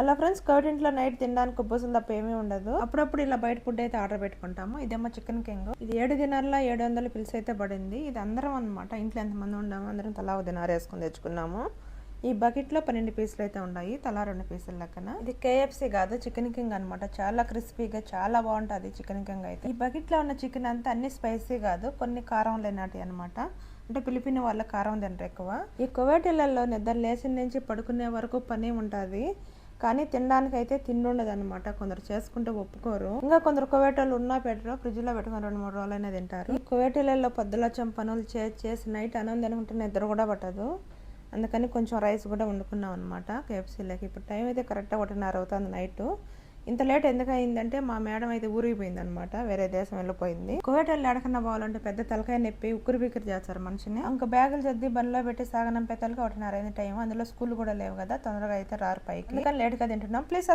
అలా friends curd ఇంట్లో night తినడానికి ఉబ్బసం తప్ప ఏమీ ఉండదు. అప్పుడప్పుడు ఇలా బయట ఫుడ్ అయితే ఆర్డర్ పెట్టుకుంటాము. ఇదేమో చికెన్ కింగ్. ఇది ఏడు దినాల్లో ఏడు వందల పిలిచి అయితే పడింది. ఇది అందరం అనమాట ఇంట్లో ఎంతమంది ఉన్నాము అందరం తలా దినారు వేసుకుని తెచ్చుకున్నాము. ఈ బకెట్లో పన్నెండు పీసులు అయితే ఉన్నాయి. తలా రెండు పీసుల లెక్కన. ఇది కేఎఫ్సి కాదు చికెన్ కింగ్ అన్నమాట. చాలా క్రిస్పీగా చాలా బాగుంటది చికెన్ కింగ్ అయితే. ఈ బకెట్లో ఉన్న చికెన్ అంతా అన్ని స్పైసీ కాదు కొన్ని కారం లేనాటి అన్నమాట. అంటే పిలిపిన వాళ్ళ కారం తినరు ఎక్కువ. ఈ కువైటీలలో నిద్ర లేచిన నుంచి పడుకునే వరకు పని ఉంటుంది. కానీ తినడానికి అయితే తిండుండదు అనమాట కొందరు చేసుకుంటే ఒప్పుకోరు. ఇంకా కొందరు కువేటోళ్ళు ఉన్నా పెట్టరు. ఫ్రిడ్జ్లో పెట్టుకుని రెండు మూడు రోజులైనా తింటారు. ఈ కువేటీలలో పనులు చేసి చేసి నైట్ అన్నం తినుకుంటే నిద్ర కూడా పట్టదు. అందుకని కొంచెం రైస్ కూడా వండుకున్నాం అనమాట కేఎఫ్సీలోకి. ఇప్పుడు టైం అయితే కరెక్ట్గా ఒకటిన్నర అవుతుంది నైట్. ఇంత లేట్ ఎందుకు అయిందంటే మా మేడం అయితే ఊరిగిపోయింది అనమాట వేరే దేశం వెళ్ళిపోయింది. కోవిడ్ వెళ్ళి ఎడకన్నా పోవాలంటే పెద్ద తలకాయ నొప్పి ఉక్కురు బిక్కురు చేస్తారు మనిషిని. ఇంకా బ్యాగులు చద్ది బండిలో పెట్టి సాగనంపే తలకి ఒకటిన్నర అయింది టైం అందులో స్కూల్ కూడా లేవు కదా తొందరగా అయితే రారు పైకి. ఇంకా లేట్గా తింటున్నాం. ప్లీజ్